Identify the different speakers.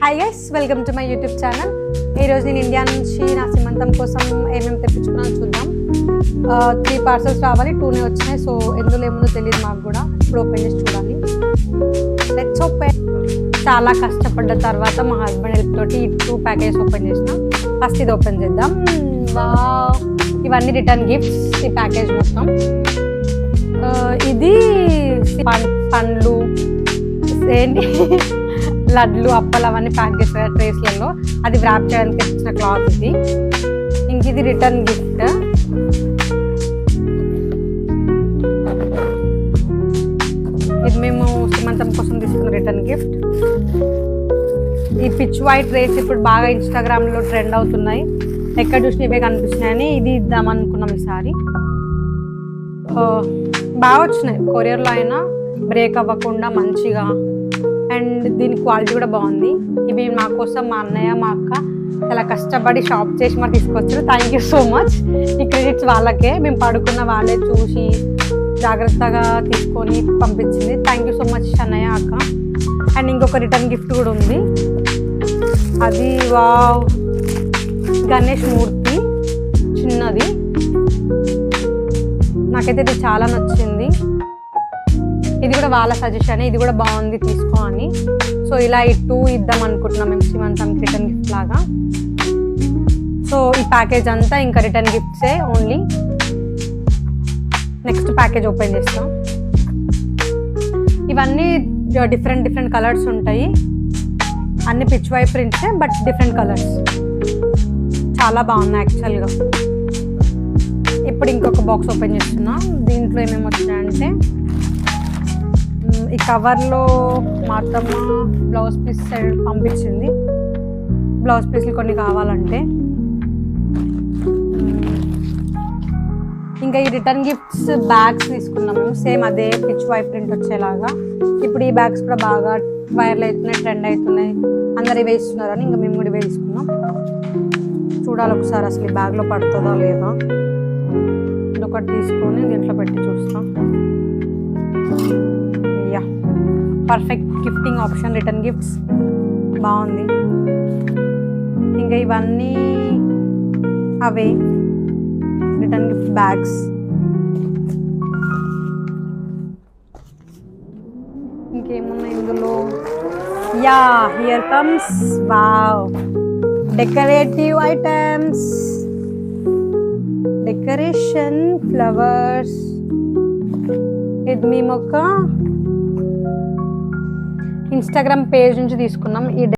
Speaker 1: Hi guys welcome to my YouTube channel ఈరోజు నేను India నుంచి నా సిమంతం కోసం ఏమేమి తెప్పించుకున్నాను చూద్దాం. త్రీ పార్సల్స్ రావాలి టూనే వచ్చినాయి సో ఎందులో ఏముందో తెలియదు మాకు కూడా. ఇప్పుడు ఓపెన్ చేసి చూడాలి. లెట్స్ ఓపెన్ చాలా కష్టపడ్డ తర్వాత మా హస్బెండ్ హెల్ప్ తోటి ఈ టూ ప్యాకేజ్ ఓపెన్ చేసిన. ఫస్ట్ ఇది ఓపెన్ చేద్దాం. వావ్ ఇవన్నీ రిటర్న్ గిఫ్ట్స్ ఈ ప్యాకేజ్ మొత్తం. ఇది పండ్లు. ఏంటి? లడ్లు అప్పలు అవన్నీ ప్యాక్ చేస్తారు ట్రేస్లలో అది వ్రాప్ చేయడానికి వచ్చిన క్లాత్ ఇది. ఇంక ఇది రిటర్న్ గిఫ్ట్ ఇది మేము శ్రీమంతం కోసం తీసుకున్న రిటర్న్ గిఫ్ట్ ఈ పిచ్ వైట్ రేస్ ఇప్పుడు బాగా ఇన్స్టాగ్రామ్లో ట్రెండ్ అవుతున్నాయి. ఎక్కడ చూసినా ఇవే కనిపిస్తున్నాయని ఇది ఇద్దాం అనుకున్నాం ఈసారి. బాగా వచ్చినాయి. కొరియర్లో అయినా బ్రేక్ అవ్వకుండా మంచిగా అండ్ దీని క్వాలిటీ కూడా బాగుంది. ఇవి మా కోసం మా అన్నయ్య మా అక్క చాలా కష్టపడి షాప్ చేసి మాకు తీసుకొచ్చారు. థ్యాంక్ యూ సో మచ్ ఈ క్రెడిట్స్ వాళ్ళకే. మేము పడుకున్న వాళ్ళే చూసి జాగ్రత్తగా తీసుకొని పంపించింది. థ్యాంక్ యూ సో మచ్ అన్నయ్య అక్క. అండ్ ఇంకొక రిటర్న్ గిఫ్ట్ కూడా ఉంది. అది వావ్. గణేష్ మూర్తి. చిన్నది. నాకైతే ఇది చాలా నచ్చింది. కూడా వాళ్ళ సజెషన్ ఇది కూడా బాగుంది తీసుకో అని. సో ఇలా ఈ టూ ఇద్దాం అనుకుంటున్నాం మేము శ్రీమంతానికి రిటర్న్ గిఫ్ట్ లాగా. సో ఈ ప్యాకేజ్ అంతా ఇంకా రిటర్న్ గిఫ్ట్సే ఓన్లీ నెక్స్ట్ ప్యాకేజ్ ఓపెన్ చేస్తాం. ఇవన్నీ డిఫరెంట్ డిఫరెంట్ కలర్స్ ఉంటాయి. అన్ని పిచ్ వై ప్రింట్సే బట్ డిఫరెంట్ కలర్స్ చాలా బాగున్నాయి యాక్చువల్గా ఇప్పుడు ఇంకొక బాక్స్ ఓపెన్ చేస్తున్నా. దీంట్లో ఏమేమి వచ్చినాయంటే ఈ కవర్లో మా అత్తమ్మ బ్లౌజ్ పీస్ పంపించింది. బ్లౌజ్ పీస్లు కొన్ని కావాలంటే. ఇంకా ఈ రిటర్న్ గిఫ్ట్స్ బ్యాగ్స్ తీసుకున్నాము. సేమ్ అదే పిచ్ వై ప్రింట్ వచ్చేలాగా. ఇప్పుడు ఈ బ్యాగ్స్ కూడా బాగా వైరల్ అవుతున్నాయి ట్రెండ్ అవుతున్నాయి. అందరు ఇవే ఇస్తున్నారని ఇంకా మేము కూడా ఇవే తీసుకున్నాం. చూడాలి ఒకసారి అసలు ఈ బ్యాగ్లో పడుతుందా లేదా. ఇది ఒకటి తీసుకొని దీంట్లో పెట్టి చూస్తాం. Perfect gifting option return gifts బాగుంది. ఇంకా ఇవన్నీ అవే. రిటర్న్ గిఫ్ట్ బ్యాగ్స్ ఇంకేమున్నాయి ఇందులో? Yeah here comes wow decorative items decoration flowers ఇది మేము ఒక ఇన్స్టాగ్రామ్ పేజ్ నుంచి తీసుకున్నాం. ఈ